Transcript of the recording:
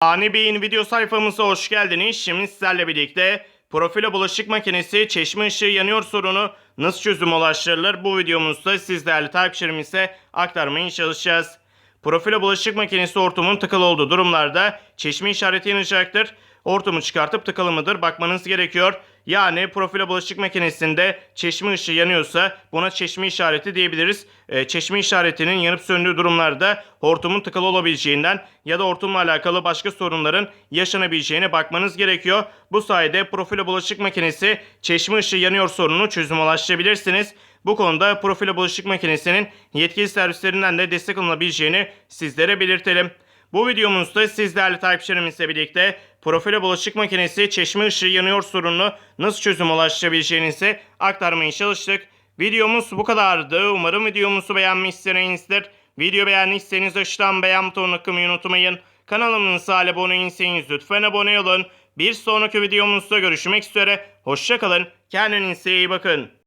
Ani video sayfamıza hoş geldiniz. Şimdi sizlerle birlikte profile bulaşık makinesi çeşme ışığı yanıyor sorunu nasıl çözüm ulaştırılır bu videomuzda siz değerli takipçilerimize aktarmaya çalışacağız. Profile bulaşık makinesi hortumun tıkalı olduğu durumlarda çeşme işareti yanacaktır. Hortumu çıkartıp tıkalı mıdır bakmanız gerekiyor. Yani profile bulaşık makinesinde çeşme ışığı yanıyorsa buna çeşme işareti diyebiliriz. Ee, çeşme işaretinin yanıp söndüğü durumlarda hortumun tıkalı olabileceğinden ya da hortumla alakalı başka sorunların yaşanabileceğine bakmanız gerekiyor. Bu sayede profile bulaşık makinesi çeşme ışığı yanıyor sorununu çözüm ulaştırabilirsiniz. Bu konuda profile bulaşık makinesinin yetkili servislerinden de destek alınabileceğini sizlere belirtelim. Bu videomuzda siz değerli takipçilerimizle birlikte profile bulaşık makinesi çeşme ışığı yanıyor sorununu nasıl çözüm ulaştırabileceğinizi aktarmaya çalıştık. Videomuz bu kadardı. Umarım videomuzu beğenmişsinizdir. Video beğendiyseniz aşağıdan beğen butonuna tıklamayı unutmayın. Kanalımıza abone değilseniz lütfen abone olun. Bir sonraki videomuzda görüşmek üzere. Hoşçakalın. Kendinize iyi bakın.